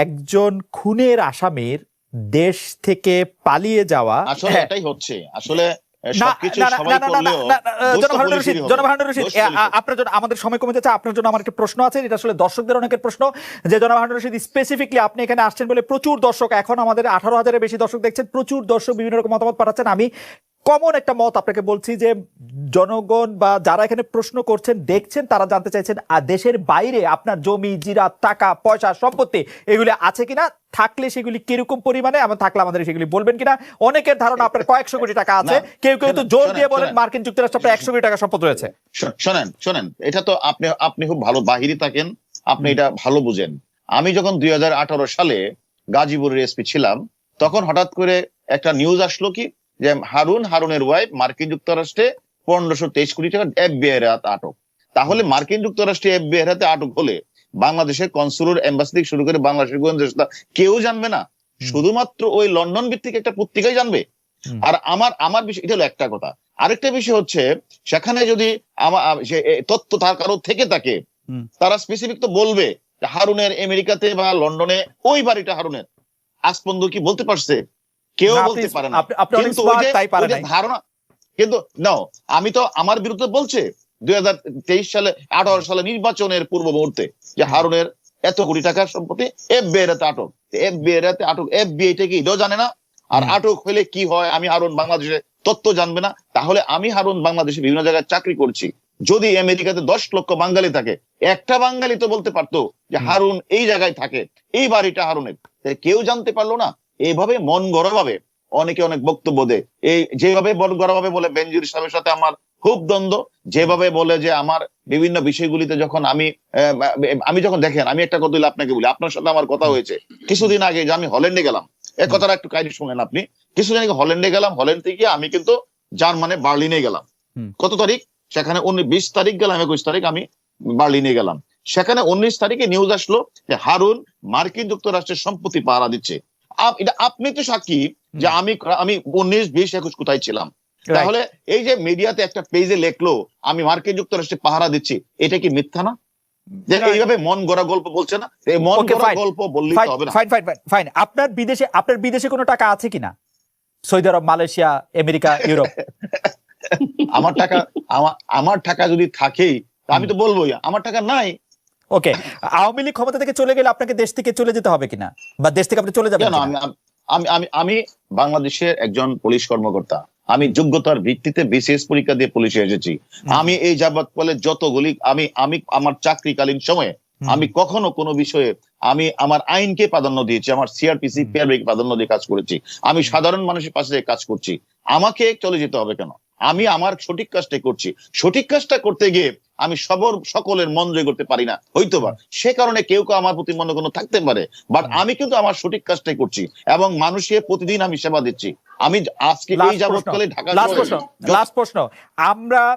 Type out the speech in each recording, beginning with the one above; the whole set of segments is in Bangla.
একজন খুনের আসামির দেশ থেকে পালিয়ে যাওয়া আসলে হ্যাঁ, এটাই হচ্ছে। আসলে। আপনার জন্য আমাদের সময় কমে যাচ্ছে আপনার জন্য আমার একটা প্রশ্ন আছে এটা আসলে দর্শকদের অনেকের প্রশ্ন যে রশিদ স্পেসিফিকলি আপনি এখানে আসছেন বলে প্রচুর দর্শক এখন আমাদের আঠারো হাজারের বেশি দর্শক দেখছেন প্রচুর দর্শক বিভিন্ন রকম মতামত পাঠাচ্ছেন। আমি কমন একটা মত আপনাকে বলছি যে জনগণ বা যারা এখানে প্রশ্ন করছেন দেখছেন তারা জানতে চাইছেন আর দেশের বাইরে আপনার জমি জিরা টাকা পয়সা সম্পত্তি এগুলি আছে কিনা? থাকলে সেগুলি কীরকম পরিমাণে? এমন থাকলে আমাদের সেগুলি বলবেন কিনা? অনেকের ধারণা আপনার কয়েকশো কোটি টাকা আছে। কেউ কেউ তো জোর দিয়ে বলেন মার্কিন যুক্তরাষ্ট্র আপনার একশো কোটি টাকা সম্পদ রয়েছে। শোনেন শোনেন এটা তো আপনি আপনি খুব ভালো বাহিরে থাকেন আপনি এটা ভালো বুঝেন। আমি যখন দুই হাজার আঠারো সালে গাজীপুরের এসপি ছিলাম তখন হঠাৎ করে একটা নিউজ আসলো কি যে হারুন হারুনের ওয়াইফ মার্কিন যুক্তরাষ্ট্রে পনেরোশো তেইশ কোটি টাকা এফবিআই এর হাতে আটক। তাহলে মার্কিন যুক্তরাষ্ট্রে এফবিআই এর হাতে আটক হলে বাংলাদেশের কনসুলর এম্বাসি থেকে শুরু করে বাংলাদেশের গোয়েন্দা কেউ জানবে না। শুধুমাত্র ওই লন্ডন ভিত্তিক একটা পত্রিকাই জানবে। আর আমার আমার বিষয় এটা হলো একটা কথা। আরেকটা বিষয় হচ্ছে সেখানে যদি তথ্য তার কারও থেকে থাকে তারা স্পেসিফিক তো বলবে হারুনের আমেরিকাতে বা লন্ডনে ওই বাড়িটা হারুনের। আজ পর্যন্ত কি বলতে পারছে? কেউ বলতে পারে না। কিন্তু। ধারণা কিন্তু নাও আমি তো আমার বিরুদ্ধে বলছে দুই হাজার তেইশ সালে আঠারো সালে নির্বাচনের পূর্ব মুহূর্তে যে হারুনের এত কোটি টাকার সম্পত্তি এফবিআই এর হাতে আটক এফবিআই এর হাতে আটক এফবিআই টা কি এটাও জানে না? আর আটক হলে কি হয়? আমি হারুন বাংলাদেশে তথ্য জানবে না। তাহলে আমি হারুন বাংলাদেশে বিভিন্ন জায়গায় চাকরি করছি। যদি আমেরিকাতে দশ লক্ষ বাঙালি থাকে একটা বাঙালি তো বলতে পারতো যে হারুন এই জায়গায় থাকে এই বাড়িটা হারুনের। কেউ জানতে পারল না এইভাবে মন গড়া ভাবে অনেকে অনেক বক্তব্য দেয়। এই যেভাবে মন গড়া ভাবে বলে বেনজির সাহেবের সাথে আমার খুব দ্বন্দ্ব যেভাবে বলে যে আমার বিভিন্ন বিষয়গুলিতে যখন আমি আমি যখন দেখেন আমি একটা কথা আপনাকে বলি আপনার সাথে আমার কথা হয়েছে। কিছুদিন আগে যে আমি হল্যান্ডে গেলাম এই কথাটা একটু কাইন্ডলি শুনেন আপনি। কিছুদিন আগে হল্যান্ডে গেলাম হল্যান্ড থেকে আমি কিন্তু জার্মানে বার্লিনে গেলাম। কত তারিখ? সেখানে উনিশ বিশ তারিখ গেলাম একুশ তারিখ আমি বার্লিনে গেলাম। সেখানে উনিশ তারিখে নিউজ আসলো যে হারুন মার্কিন যুক্তরাষ্ট্রের সম্পত্তি পাহারা দিচ্ছে। এটা আপনি তো সাক্ষী যে আমি আমি উনিশ বিশ একুশ কোথায় ছিলাম। তাহলে এই যে মিডিয়াতে একটা পেজে লেখলো আমি মার্কিন যুক্তরাষ্ট্রে পাহারা দিচ্ছি এটা কি মিথ্যা না? এইভাবে মন গড়া গল্প বলছে না? এই মন গড়া গল্প বললেই হবে না। ফাইন ফাইন ফাইন ফাইন আপনার বিদেশে আপনার বিদেশে কোনো টাকা আছে কিনা? Saudi Arab Malaysia America Europe? আমার টাকা আমার আমার টাকা যদি থাকেই আমি তো বলবোই আমার টাকা নাই। ওকে আওয়ামী লীগ ক্ষমতা থেকে চলে গেলে আপনাকে দেশ থেকে চলে যেতে হবে কিনা? বা দেশ থেকে আপনি চলে যাবেন আমি আমি আমি আমি বাংলাদেশের একজন পুলিশ কর্মকর্তা। আমি যোগ্যতার ভিত্তিতে বিসিএস পরীক্ষা দিয়ে পুলিশে এসেছি। আমি এই যাবৎ বলে যতগুলি আমি আমি আমার চাকরিকালীন সময়ে। আমি কখনো কোনো বিষয়ে আমি আমার আইনকে প্রাধান্য দিয়েছি আমার সিআরপিসি হুম। পিআরবি প্রাধান্য দিয়ে কাজ করেছি। আমি সাধারণ মানুষের পাশে কাজ করছি। আমাকে চলে যেতে হবে কেন? আমি আমার সঠিক কাজটাই করছি। সঠিক কাজটা করতে গিয়ে আমি সবর সকলের মন জয় করতে পারি না। হয়তো বা। সে কারণে কেউ কেউ আমার প্রতি মনে কোনো থাকতে পারে। বাট আমি কিন্তু আমার সঠিক কাজটাই করছি এবং মানুষের প্রতিদিন আমি সেবা দিচ্ছি। আমি আজকে এই যাবৎকালে ঢাকা লাস্ট প্রশ্ন। আমরা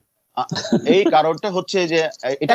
এই কারণটা হচ্ছে যে এটা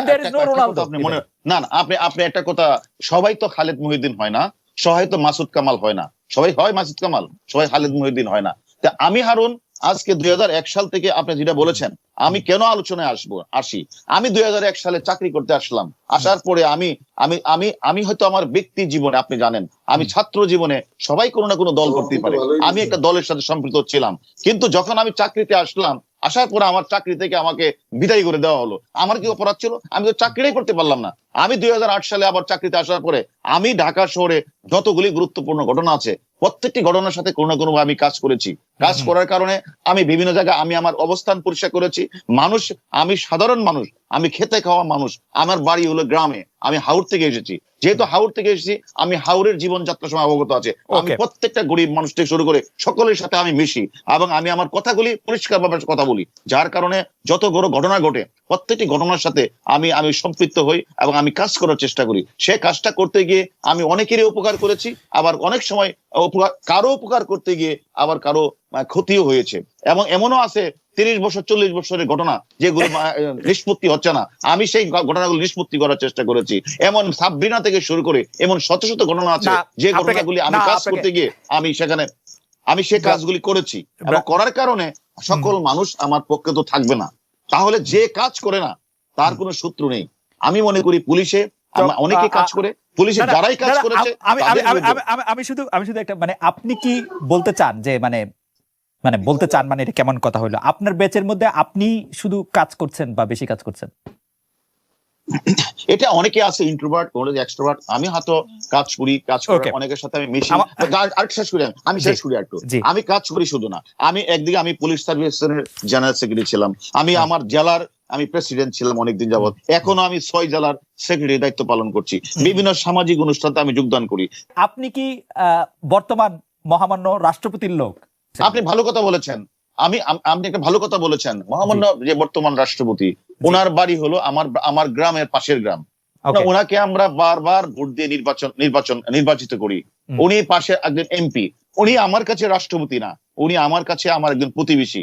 আপনি মনে না না আপনি আপনি একটা কথা সবাই তো খালেদ মহিউদ্দিন হয় না সবাই তো মাসুদ কামাল হয় না সবাই হয় মাসুদ কামাল সবাই খালেদ মহিউদ্দিন হয় না। তা আমি হারুন আজকে দুই হাজার এক সাল থেকে আপনি যেটা বলেছেন আমি কেন আলোচনায় আসব আসি? আমি দুই হাজার এক সালে চাকরি করতে আসলাম আসার পরে আমি আমি আমি আমি হয়তো আমার ব্যক্তি জীবনে আপনি জানেন আমি ছাত্র জীবনে সবাই কোনো না কোনো দল করতেই পারে। আমি একটা দলের সাথে সম্পৃক্ত ছিলাম কিন্তু যখন আমি চাকরিতে আসলাম আসার পরে আমার চাকরি থেকে আমাকে বিদায় করে দেওয়া হলো। আমার কি অপরাধ ছিল? আমি তো চাকরিটাই করতে পারলাম না। আমি দুই হাজার আট সালে আবার চাকরিতে আসার পরে আমি ঢাকা শহরে যতগুলি গুরুত্বপূর্ণ ঘটনা আছে প্রত্যেকটি ঘটনার সাথে কোনো না কোনো আমি কাজ করেছি। কাজ করার কারণে আমি বিভিন্ন জায়গায় আমি আমার অবস্থান পরিষ্কার করেছি। মানুষ আমি সাধারণ মানুষ আমি খেতে খাওয়া মানুষ আমার বাড়ি হলো গ্রামে আমি হাওড় থেকে এসেছি। যেহেতু হাওড় থেকে এসেছি আমি হাওড়ের জীবনযাত্রার সময় অবগত আছে। আমি প্রত্যেকটা গরিব মানুষ থেকে শুরু করে সকলের সাথে আমি মিশি এবং আমি আমার কথাগুলি পরিষ্কার ভাবে কথা বলি। যার কারণে যত বড় ঘটনা ঘটে প্রত্যেকটি ঘটনার সাথে আমি আমি সম্পৃক্ত হই এবং আমি আমি কাজ করার চেষ্টা করি। সে কাজটা করতে গিয়ে আমি অনেকেরই উপকার করেছি আবার অনেক সময় উপকার কারও উপকার করতে গিয়ে আবার কারও ক্ষতিও হয়েছে। এবং এমনও আছে তিরিশ বছর চল্লিশ বছরের ঘটনা যেগুলো নিষ্পত্তি হচ্ছে না। আমি সেই ঘটনাগুলো নিষ্পত্তি করার চেষ্টা করেছি। এমন সাবরিনা থেকে শুরু করে এমন শত শত ঘটনা আছে যে ঘটনাগুলি আমি কাজ করতে গিয়ে আমি সেখানে আমি সে কাজগুলি করেছি। এবং করার কারণে সকল মানুষ আমার পক্ষে তো থাকবে না। তাহলে যে কাজ করে না তার কোনো সূত্র নেই। আমি মনে করি পুলিশে অনেকে কাজ করে। পুলিশে যারাই কাজ করেছে আমি শুধু আমি শুধু একটা মানে আপনি কি বলতে চান যে মানে মানে বলতে চান মানে এটা কেমন কথা হলো? আপনার ব্যাচের মধ্যে আপনি শুধু কাজ করছেন বা বেশি কাজ করছেন? এটা অনেকে আছে ইন্ট্রোভার্ট অনেকে এক্সট্রোভার্ট আমি হয়তো কাজ করি কাজ করি অনেকের সাথে আমি মিশি। আর- শেষ করি আমি। আমি শেষ করি একটু। আমি কাজ করি শুধু না। আমি একদিকে আমি পুলিশ সার্ভিসের জেনারেল সেক্রেটারি ছিলাম। আমি আমার জেলার আমি প্রেসিডেন্ট ছিলাম অনেকদিন যাবত এখনও আমি ছয় জেলার সেক্রেটারি দায়িত্ব পালন করছি। বিভিন্ন সামাজিক অনুষ্ঠানে আমি যোগদান করি। আপনি কি বর্তমান মহামান্য রাষ্ট্রপতির লোক? আপনি ভালো কথা বলেছেন। আমি আপনি একটা ভালো কথা বলেছেন। মহামান্য যে বর্তমান রাষ্ট্রপতি ওনার বাড়ি হলো আমার আমার গ্রামের পাশের গ্রাম। ওনাকে আমরা বারবার ভোট দিয়ে নির্বাচন নির্বাচন নির্বাচিত করি। উনি পাশে একজন এমপি। উনি আমার কাছে রাষ্ট্রপতি না। উনি আমার কাছে আমার একজন প্রতিবেশী।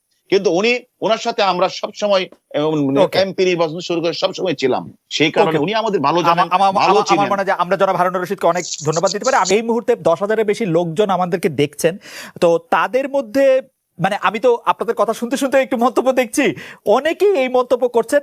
কিন্তু উনি ওনার সাথে আমরা সব সময় এমপি নির্বাচন শুরু করে সব সময় ছিলাম। সেই কারণে উনি আমাদের ভালো জানেন ভালো আমার চিনেন। মনে হয় যে আমরা যারা হারুন রশিদকে অনেক ধন্যবাদ দিতে পারি আমি এই মুহূর্তে দশ হাজারের বেশি লোকজন আমাদেরকে দেখছেন। তো তাদের মধ্যে মানে আমি তো আপনাদের কথা শুনতে শুনতে একটু মন্তব্য দেখছি। অনেকেই এই মন্তব্য করছেন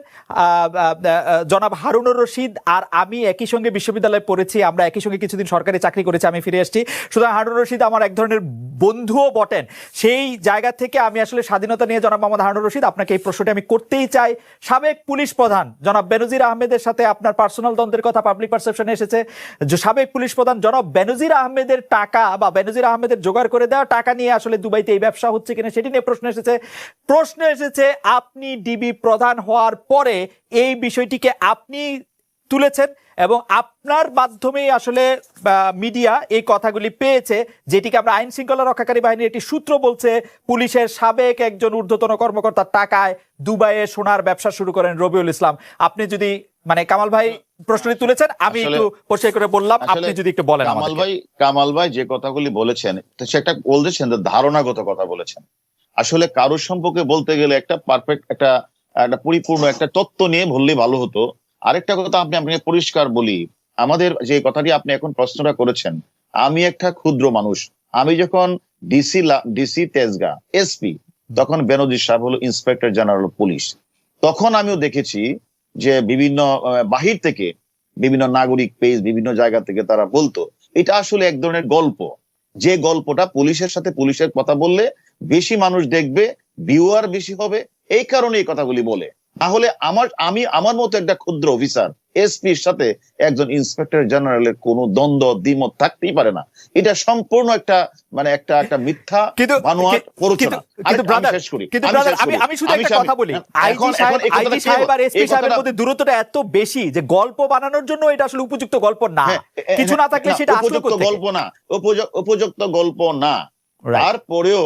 জনাব হারুনুর রশিদ, আর আমি একই সঙ্গে বিশ্ববিদ্যালয়ে পড়েছি, আমরা একই সঙ্গে কিছুদিন সরকারি চাকরি করেছি, আমি ফিরে এসেছি সুতরাং হারুনুর রশিদ আমার এক ধরনের বন্ধুও বটেন। সেই জায়গা থেকে আমি আসলে স্বাধীনতা নিয়ে জনাব মোহাম্মদ হারুনুর রশিদ, আপনাকে এই প্রশ্নটি আমি করতেই চাই। সাবেক পুলিশ প্রধান জনাব বেনজির আহমেদের সাথে আপনার পার্সোনাল দ্বন্দ্বের কথা পাবলিক পারসেপশনে এসেছে। যে সাবেক পুলিশ প্রধান জনাব বেনজির আহমেদের টাকা বা বেনজির আহমেদের জোগাড় করে দেওয়া টাকা নিয়ে আসলে দুবাইতে এই ব্যবসা হচ্ছে কিনা সেটি নিয়ে প্রশ্ন এসেছে। প্রশ্ন এসেছে, আপনি ডিবি প্রধান হওয়ার পরে এই বিষয়টিকে আপনি তুলেছেন এবং আপনার মাধ্যমেই আসলে মিডিয়া এই কথাগুলি পেয়েছে, যেটিকে আমরা আইন শৃঙ্খলা রক্ষাকারী বাহিনীর একটি সূত্র বলছে, পুলিশের সাবেক একজন ঊর্ধ্বতন কর্মকর্তার টাকায় দুবাইয়ে সোনার ব্যবসা শুরু করেন রবিউল ইসলাম। আপনি যদি মানে কামাল ভাই প্রশ্নটি তুলেছেন আমি একটু পরিষ্কার করে বললাম আপনি যদি একটু বলেন কামাল ভাই কামাল ভাই যে কথাগুলি বলেছেন তো সে একটা বলতেছেন ধারণাগত কথা বলেছেন। আসলে কারোর সম্পর্কে বলতে গেলে একটা পারফেক্ট একটা একটা পরিপূর্ণ একটা তত্ত্ব নিয়ে বললে ভালো হতো। আরেকটা কথা আপনি আপনি পরিষ্কার বলি আমাদের যে কথাটি আপনি এখন প্রশ্নটা করেছেন আমি একটা ক্ষুদ্র মানুষ। আমি যখন ডিসি ডিসি তেজগা এসপি তখন বেনজির সাহেব হলো ইন্সপেক্টর জেনারেল পুলিশ তখন আমিও দেখেছি যে বিভিন্ন বাহির থেকে বিভিন্ন নাগরিক পেজ, বিভিন্ন জায়গা থেকে তারা বলতো, এটা আসলে এক ধরনের গল্প। যে গল্পটা পুলিশের সাথে পুলিশের কথা বললে বেশি মানুষ দেখবে ভিউয়ার বেশি হবে, এই কারণে এই কথাগুলি বলে। তাহলে আমার আমি আমার মতো একটা ক্ষুদ্র অফিসার এসপির সাথে একজন ইন্সপেক্টর জেনারেলের কোনো দ্বন্দ্ব দ্বিমত থাকতেই পারে না। এটা সম্পূর্ণ একটা মানে একটা একটা মিথ্যা কিন্তু বানোয়াট প্ররোচনা। কিন্তু আরেকটা আমি brother, শেষ করি কিন্তু আমি আমি আমি শুধু একটা কথা বলি। আইজি সাহেব এখন এই কথাটা আইজি সাহেব আর এসপি সাহেবের মধ্যে দূরত্বটা এত বেশি যে গল্প বানানোর জন্য এটা আসলে উপযুক্ত গল্প না। হ্যাঁ, কিছু না থাকলে সেটা আসলে উপযুক্ত গল্প না উপযুক্ত উপযুক্ত গল্প না। তারপরেও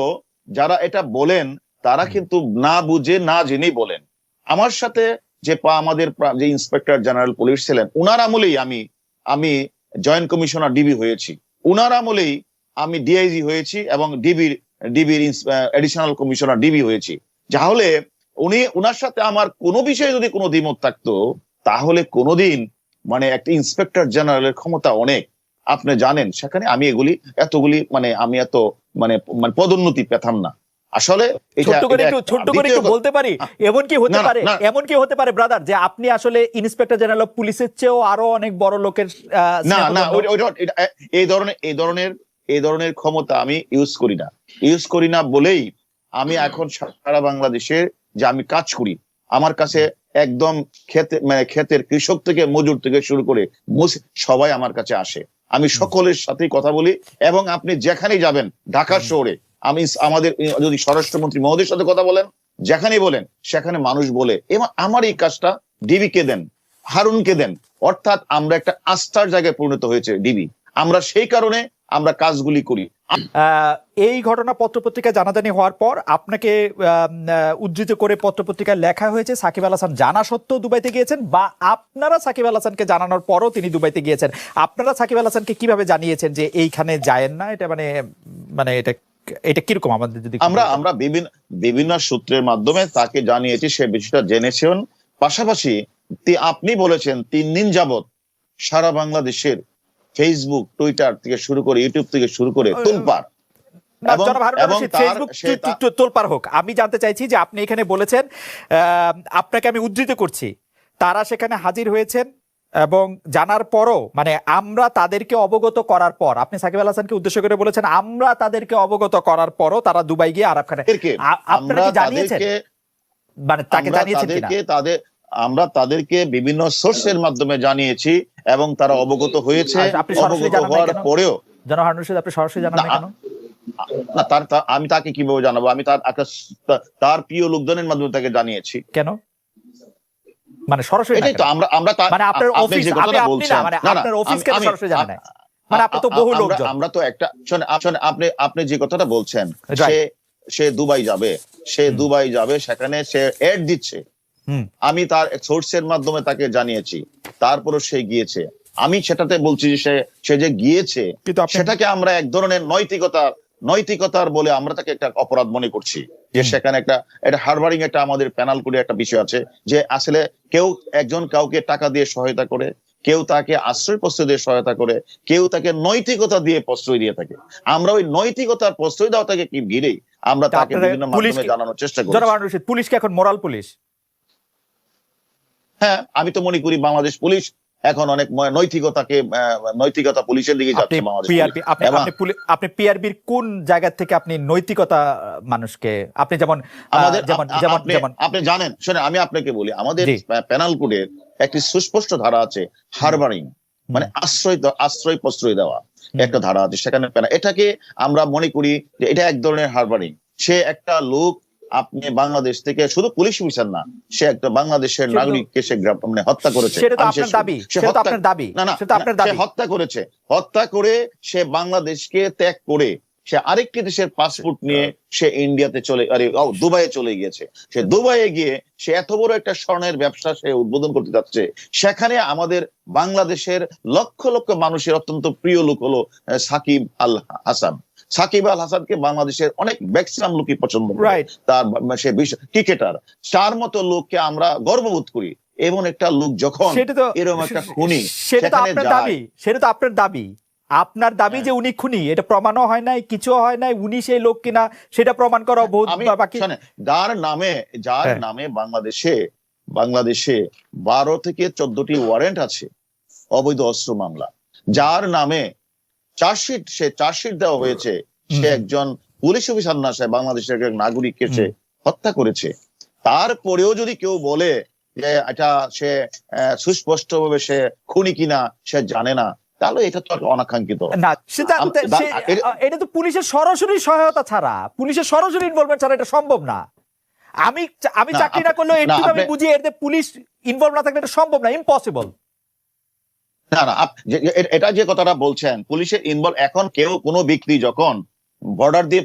যারা এটা বলেন তারা কিন্তু না বুঝে না জেনেই বলেন। আমার সাথে যে পা আমাদের যে ইন্সপেক্টর জেনারেল পুলিশ ছিলেন, উনার আমলেই আমি আমি জয়েন্ট কমিশনার ডিবি হয়েছি। উনার আমলেই আমি ডিআইজি হয়েছি এবং ডিবির ডিবির এডিশনাল কমিশনার ডিবি হয়েছি। তাহলে উনি, উনার সাথে আমার কোনো বিষয়ে যদি কোনো দ্বিমত থাকতো, তাহলে কোনোদিন মানে একটা ইন্সপেক্টর জেনারেলের ক্ষমতা অনেক। আপনি জানেন, সেখানে আমি এগুলি, এতগুলি মানে আমি এত মানে মানে পদোন্নতি পেতাম না। আসলে ছোট্ট করে একটু ছোট্ট করে একটু বলতে পারি? এমন কি হতে পারে? এমন কি হতে পারে ব্রাদার যে আপনি আসলে ইন্সপেক্টর জেনারেল অফ পুলিশের চেয়েও আরও অনেক বড় লোকের না না এই ধরনের এই ধরনের এই ধরনের ক্ষমতা আমি ইউজ করি না। ইউজ করি না বলেই আমি এখন সারা বাংলাদেশে যে আমি কাজ করি আমার কাছে একদম খেতে মানে ক্ষেতের কৃষক থেকে মজুর থেকে শুরু করে মুস- সবাই আমার কাছে আসে। আমি সকলের সাথে কথা বলি এবং আপনি যেখানেই যাবেন ঢাকা শহরে আমি আমাদের যদি স্বরাষ্ট্রমন্ত্রী মহোদয়ের সাথে কথা বলেন, যেখানেই বলেন, সেখানে মানুষ বলে এবং আমার এই কাজটা ডিবি কে দেন? হারুনকে দেন? অর্থাৎ আমরা একটা আস্থার জায়গায় পরিণত হয়েছে ডিবি। আমরা সেই কারণে আমরা কাজগুলি করি। এই ঘটনা পত্রপত্রিকায় জানাজানি হওয়ার পর আপনাকে উদ্ধৃত করে পত্রপত্রিকায় লেখা হয়েছে, সাকিব আল হাসান জানা সত্ত্বেও দুবাইতে গিয়েছেন বা আপনারা সাকিব আল হাসানকে জানানোর পরও তিনি দুবাইতে গিয়েছেন। আপনারা সাকিব আল হাসানকে কীভাবে জানিয়েছেন যে এইখানে যায়েন না? এটা মানে মানে এটা এটা কীরকম আমাদের যদি আমরা আমরা বিভিন্ন বিভিন্ন সূত্রের মাধ্যমে তাকে জানিয়েছি সে বিষয়টা জেনেছেন। পাশাপাশি আপনি বলেছেন তিন দিন যাবত সারা বাংলাদেশের ফেসবুক টুইটার থেকে শুরু করে ইউটিউব থেকে শুরু করে তুলপার না, এবং- জনাব হারুন এবং রশিদ, তার- ফেসবুক সে টু- তা- টু- তোলপাড় হোক। আমি জানতে চাইছি যে আপনি এখানে বলেছেন আহ, আপনাকে আমি উদ্ধৃত করছি। তারা সেখানে হাজির হয়েছেন এবং জানার পরও মানে আমরা তাদেরকে অবগত করার পর আপনি সাকিব আল হাসানকে উদ্দেশ্য করে বলেছেন আমরা তাদেরকে অবগত করার পরও তারা দুবাই গিয়ে আরব খানে আপনারা আমরা কি জানিয়েছেন মানে তাকে জানিয়েছেন তাদের আমরা তাদেরকে বিভিন্ন সোর্সের মাধ্যমে জানিয়েছি এবং তারা অবগত হয়েছে। আপনি সরাসরি অবগত হওয়ার পরেও হারুন রশিদ আপনি সরাসরি জানান কেন? না তার আমি তাকে কীভাবে জানাব? আমি তার একটা তার প্রিয় লোকজনের মাধ্যমে তাকে জানিয়েছি। কেন? মানে সরাসরি এটাই তো আমরা আমরা মানে আপনার অফিস আপনি বলছেন না মানে না, না, আপনার অফিস কেন সরাসরি জানেন না। মানে আপনি তো বহু লোকজন। আমরা তো একটা শোনে আপনি আপনি যে কথাটা বলছেন সে সে দুবাই যাবে। সে দুবাই যাবে সেখানে সে এড দিচ্ছে। আমি তার সোর্সের মাধ্যমে তাকে জানিয়েছি। তারপরও সে গিয়েছে। আমি সেটাতে বলছি যে সে সে যে গিয়েছে সেটাকে আমরা এক ধরনের নৈতিকতা নৈতিকতার বলে আমরা তাকে একটা অপরাধ মনে করছি। যে সেখানে একটা এটা হারবারিং একটা আমাদের প্যানাল করে একটা বিষয় আছে যে আসলে কেউ একজন কাউকে টাকা দিয়ে সহায়তা করে কেউ তাকে আশ্রয় প্রশ্রয় দিয়ে সহায়তা করে কেউ তাকে নৈতিকতা দিয়ে প্রশ্রয় দিয়ে থাকে। আমরা ওই নৈতিকতার প্রশ্রয় দেওয়া তাকে কি ঘিরেই? আমরা তাকে বিভিন্ন মাধ্যমে জানানোর চেষ্টা করি। জনাব হারুন রশিদ পুলিশ কি এখন মোরাল পুলিশ হ্যাঁ আমি তো মনে করি বাংলাদেশ পুলিশ এখন অনেক নৈতিকতাকে নৈতিকতা পুলিশের দিকে আপনি যাচ্ছে আপনি পিআরবির কোন জায়গা থেকে আপনি নৈতিকতা মানুষকে আপনি যেমন যেমন আপনি- জানেন শুনে আমি আপনাকে বলি আমাদের। প্যানাল কোডের একটি সুস্পষ্ট ধারা আছে হারবারিং মানে আশ্রয় আশ্রয় প্রশ্রয় দেওয়া একটা ধারা আছে সেখানে এটাকে আমরা মনে করি যে এটা এক ধরনের হারবারিং সে একটা লোক আপনি বাংলাদেশ থেকে শুধু পুলিশ অফিসার না সে একটা বাংলাদেশের নাগরিককে সে মানে হত্যা করেছে। না না, সে হত্যা করেছে। হত্যা করে সে বাংলাদেশকে ত্যাগ করে সে আরেকটি দেশের পাসপোর্ট নিয়ে সে ইন্ডিয়াতে চলে আরে দুবাইয়ে চলে গিয়েছে। সে দুবাইয়ে গিয়ে সে এত বড় একটা স্বর্ণের ব্যবসা সে উদ্বোধন করতে যাচ্ছে। সেখানে আমাদের বাংলাদেশের লক্ষ লক্ষ মানুষের অত্যন্ত প্রিয় লোক হলো সাকিব আল হাসান। সাকিব আল হাসানকে বাংলাদেশের অনেক ম্যাক্সিমাম লোকই পছন্দ করে। তার সে ক্রিকেটার তার মতো লোককে আমরা গর্ববোধ করি। এমন একটা লোক যখন সেটা তো এরকম একটা খুনি সেটা তো আপনার দাবি। সেটা তো আপনার দাবি। আপনার দাবি হ্যাঁ। যে উনি খুনি এটা প্রমাণও হয় নাই কিছু হয় নাই উনি সেই লোক কিনা সেটা প্রমাণ করা বহুত আমি বাকি যার নামে যার হ্যাঁ। নামে বাংলাদেশে বাংলাদেশে বারো থেকে চোদ্দটি ওয়ারেন্ট আছে অবৈধ অস্ত্র মামলা। যার নামে চার্জশিট সে চার্জশিট দেওয়া হয়েছে। সে একজন পুলিশ অফিসার না সে বাংলাদেশের এক নাগরিককে সে হত্যা করেছে। তারপরেও যদি কেউ বলে যে এটা সে সুস্পষ্ট ভাবে সে খুনি কিনা সে জানে না তাহলে এটা তো অনাকাঙ্ক্ষিত। না এটা- তো পুলিশের সরাসরি সহায়তা ছাড়া পুলিশের সরাসরি ইনভলভমেন্ট ছাড়া এটা সম্ভব না। আমি আমি চাকরি না করলেও একটু আমি বুঝি এর পুলিশ ইনভলভ না থাকলে এটা সম্ভব না ইম্পসিবল না না এটা যে কথাটা বলছেন, পুলিশের ইনভলভ এখন কেউ কোনো ব্যক্তি যখন বর্ডার দিয়ে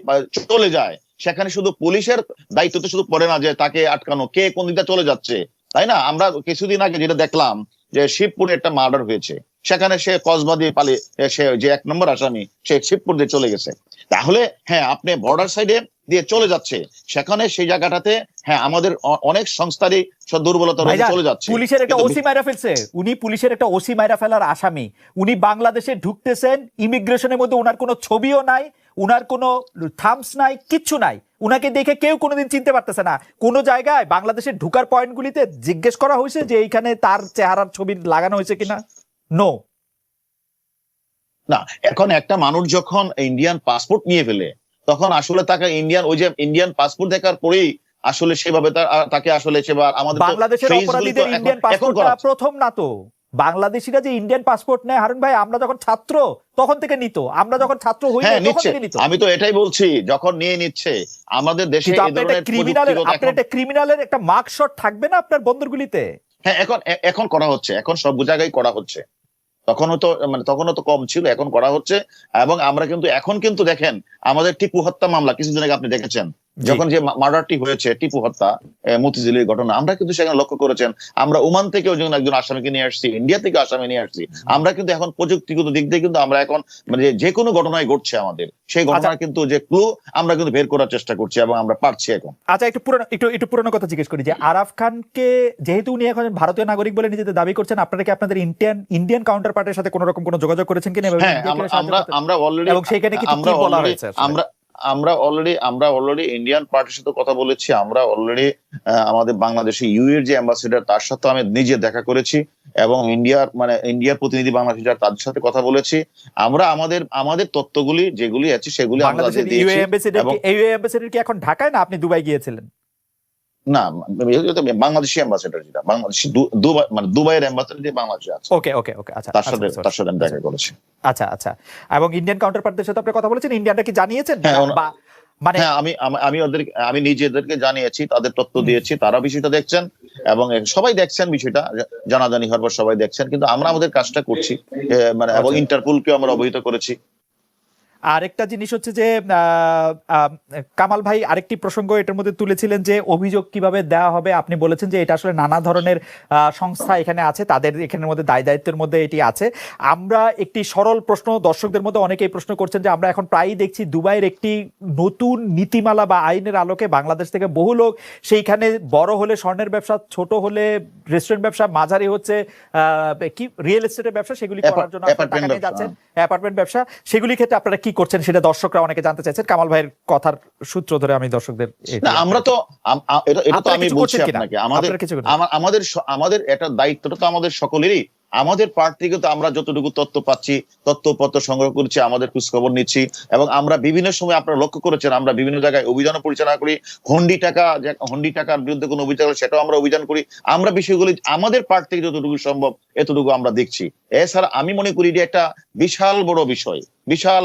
চলে যায়, সেখানে শুধু পুলিশের দায়িত্ব তো শুধু পড়ে না যে তাকে আটকানো, কে কোন দিকটা চলে যাচ্ছে, তাই না? আমরা কিছুদিন আগে যেটা দেখলাম যে শিবপুরে একটা মার্ডার হয়েছে, সেখানে সে কসবা দিয়ে পালিয়ে সে যে এক নম্বর আসামি, সে শিবপুর দিয়ে চলে গেছে। তাহলে হ্যাঁ আপনি বর্ডার সাইডে দিয়ে চলে যাচ্ছে। সেখানে সেই জায়গাটাতে হ্যাঁ আমাদের অনেক সংস্থারই দুর্বলতা রয়েছে, চলে যাচ্ছে। পুলিশের একটা ওসি মাইরা ফেলছে। উনি পুলিশের একটা ওসি মাইরা ফেলার আসামি। উনি বাংলাদেশে ঢুকতেছেন ইমিগ্রেশনের মধ্যে ওনার কোনো ছবিও নাই উনার কোনো থামস নাই কিচ্ছু নাই। উনাকে দেখে কেউ কোনোদিন চিনতে পারতেছে না। কোনো জায়গায় বাংলাদেশের ঢুকার পয়েন্টগুলিতে জিজ্ঞেস করা হয়েছে যে এইখানে তার চেহারার ছবি লাগানো হয়েছে কিনা? নো না এখন একটা মানুষ যখন ইন্ডিয়ান পাসপোর্ট নিয়ে ফেলে তখন আসলে তাকে ইন্ডিয়ান ওই যে ইন্ডিয়ান পাসপোর্ট দেখার পরেই আসলে সেভাবে তাকে আসলে সেবার আমাদের বাংলাদেশের অপরাধীদের ইন্ডিয়ান হচ্ছে। প্রথম না তো? বাংলাদেশিরা যে ইন্ডিয়ান পাসপোর্ট নেয় হারুন ভাই আমরা যখন ছাত্র তখন থেকে নিত। আমরা যখন ছাত্র হই হ্যাঁ আমি তো এটাই বলছি যখন নিয়ে নিচ্ছে আমাদের দেশে এই ধরনের ক্রিমিনালের প্রযুক্তিগত আপনার একটা ক্রিমিনালের একটা মার্কশট থাকবে না আপনার বন্দরগুলিতে? হ্যাঁ এখন এখন করা হচ্ছে এখন সব জায়গায় করা হচ্ছে। তখনও তো মানে তখনও তো কম ছিল, এখন করা হচ্ছে এবং আমরা কিন্তু, এখন কিন্তু দেখেন, আমাদের টিপু হত্যা মামলা, কিছুদিন আগে আপনি দেখেছেন। যখন যে মার্ডারটি হয়েছে টিপু হত্যা মতিঝিলের ঘটনা আমরা কিন্তু সেখানে লক্ষ্য করেছেন আমরা ওমান থেকেও যখন একজন আসামিকে নিয়ে আসছি ইন্ডিয়া থেকে আসামি নিয়ে আসছি আমরা কিন্তু এখন প্রযুক্তিগত দিক দিয়ে কিন্তু আমরা এখন মানে যে কোনো ঘটনায় ঘটছে আমাদের সেই আচ্ছা। ঘটনা কিন্তু যে ক্লু আমরা কিন্তু বের করার চেষ্টা করছি এবং আমরা পারছি এখন। আচ্ছা একটু পুরনো একটু একটু পুরনো কথা জিজ্ঞেস করি যে আরাফ খানকে যেহেতু উনি এখন ভারতীয় নাগরিক বলে নিজেদের দাবি করছেন আপনারা কি আপনাদের ইন্ডিয়ান ইন্ডিয়ান কাউন্টার পার্টির সাথে কোনো রকম কোনো যোগাযোগ করেছেন কিনা? হ্যাঁ আমরা আমরা আমরা অলরেডি এবং আমরা কি বলা হয়েছে আমরা আমরা অলরেডি আমরা অলরেডি ইন্ডিয়ান পার্টির সাথে কথা বলেছি আমরা অলরেডি আমাদের বাংলাদেশে ইউ এর যে অ্যাম্বাসেডার তার সাথে আমি নিজে দেখা করেছি এবং ইন্ডিয়ার মানে ইন্ডিয়ার প্রতিনিধি বাংলাদেশ যারা তাদের সাথে কথা বলেছি। আমরা আমাদের আমাদের তত্ত্বগুলি যেগুলি আছে সেগুলি আমরা দিয়েছি এবং- ইউএ কি এখন ঢাকায় না আপনি দুবাই গিয়েছিলেন? না বাংলাদেশি অ্যাম্বাসেডার যেটা বাংলাদেশি মানে দুবাইয়ের অ্যাম্বাসেডার যে বাংলাদেশে আছে। ওকে ওকে ওকে আচ্ছা তার আচ্ছা, সাথে তার সাথে আমি দেখা করেছি। আচ্ছা আচ্ছা। এবং ইন্ডিয়ান কাউন্টার পার্টির সাথে আপনি কথা বলেছেন ইন্ডিয়ানরা কি জানিয়েছেন? হ্যাঁ, বা মানে হ্যাঁ আমি আমি- ওদের আমি নিজেদেরকে জানিয়েছি তাদের তথ্য দিয়েছি তারা বিষয়টা দেখছেন এবং সবাই দেখছেন বিষয়টা জানাজানি হওয়ার পর সবাই দেখছেন কিন্তু আমরা আমাদের কাজটা করছি মানে এবং আচ্ছা। আমরা অবহিত করেছি। আরেকটা জিনিস হচ্ছে যে কামাল ভাই আরেকটি প্রসঙ্গ এটার মধ্যে তুলেছিলেন যে অভিযোগ কীভাবে দেওয়া হবে? আপনি বলেছেন যে এটা আসলে নানা ধরনের সংস্থা এখানে আছে তাদের এখানের মধ্যে দায় দায়িত্বের মধ্যে এটি আছে। আমরা একটি সরল প্রশ্ন দর্শকদের মধ্যে অনেকেই প্রশ্ন করছেন যে আমরা এখন প্রায়ই দেখছি দুবাইয়ের একটি নতুন নীতিমালা বা আইনের আলোকে বাংলাদেশ থেকে বহু লোক সেইখানে বড় হলে স্বর্ণের ব্যবসা ছোট হলে রেস্টুরেন্ট ব্যবসা মাঝারি হচ্ছে আহ, কি রিয়েল এস্টেটের ব্যবসা সেগুলি করার জন্য যাচ্ছেন। অ্যাপার্টমেন্ট ব্যবসা সেগুলির ক্ষেত্রে আপনারা কি করছেন সেটা দর্শকরা অনেকে জানতে চাইছেন। কামাল ভাইয়ের কথার সূত্র ধরে আমি দর্শকদের না আমরা তো এটা তো আমি বলছি আপনাকে। আমাদের কিছু আমাদের আমাদের এটা দায়িত্বটা তো আমাদের সকলেরই। আমাদের পার্ট থেকে তো আমরা যতটুকু তথ্য পাচ্ছি, তথ্যপত্র সংগ্রহ করছি, আমাদের খোঁজ খবর নিচ্ছি এবং আমরা বিভিন্ন সময় আপনারা লক্ষ্য করেছেন, আমরা বিভিন্ন জায়গায় অভিযানও পরিচালনা করি হন্ডি টাকা হন্ডি টাকার বিরুদ্ধে কোনো অভিযান সেটাও আমরা অভিযান করি। আমরা বিষয়গুলি, আমাদের পার্ট থেকে যতটুকু সম্ভব এতটুকু আমরা দেখছি। এছাড়া আমি মনে করি যে একটা বিশাল বড় বিষয়, বিশাল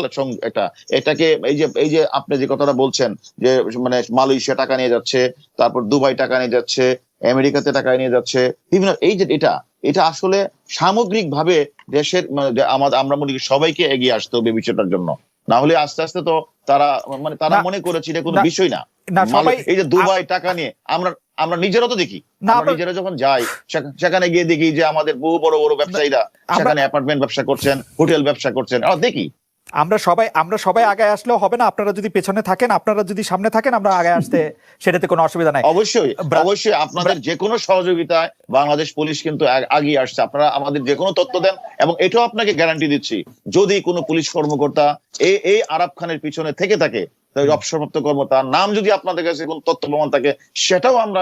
এটা, এটাকে এই যে এই যে আপনি যে কথাটা বলছেন যে মানে মালয়েশিয়া টাকা নিয়ে যাচ্ছে, তারপর দুবাই টাকা নিয়ে যাচ্ছে, আমেরিকাতে টাকা নিয়ে যাচ্ছে, বিভিন্ন, এই যে এটা এটা আসলে সামগ্রিক ভাবে দেশের মানে আমাদের আমরা মনে করি সবাইকে এগিয়ে আসতে হবে বিষয়টার জন্য। না হলে আস্তে আস্তে তো তারা মানে তারা মনে করেছে এটা কোনো বিষয় না। এই যে দুবাই টাকা নিয়ে আমরা আমরা নিজেরা তো দেখি। নিজেরা যখন যাই সেখা- সেখানে গিয়ে দেখি যে আমাদের বহু বড় বড় ব্যবসায়ীরা সেখানে অ্যাপার্টমেন্ট ব্যবসা করছেন হোটেল ব্যবসা করছেন আমরা দেখি। আমরা সবাই আমরা সবাই আগে আসলেও হবে না। আপনারা যদি পেছনে থাকেন আপনারা যদি সামনে থাকেন আমরা আগে আসতে সেটাতে কোনো অসুবিধা নাই। অবশ্যই অবশ্যই আপনাদের যে কোনো সহযোগিতায় বাংলাদেশ পুলিশ কিন্তু আগ- আগিয়ে আসছে। আপনারা আমাদের যে কোনো তথ্য দেন এবং এটাও আপনাকে গ্যারান্টি দিচ্ছি। যদি কোনো পুলিশ কর্মকর্তা এই এই আরাব খানের পিছনে থেকে থাকে অবসরপ্রাপ্ত কর্মতার নাম যদি আপনাদের কাছে কোনো তথ্য প্রমাণ থাকে সেটাও আমরা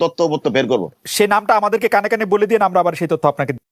তথ্য বের করব। সে নামটা আমাদেরকে কানে কানে বলে দিয়ে আমরা আবার সেই তথ্য আপনাকে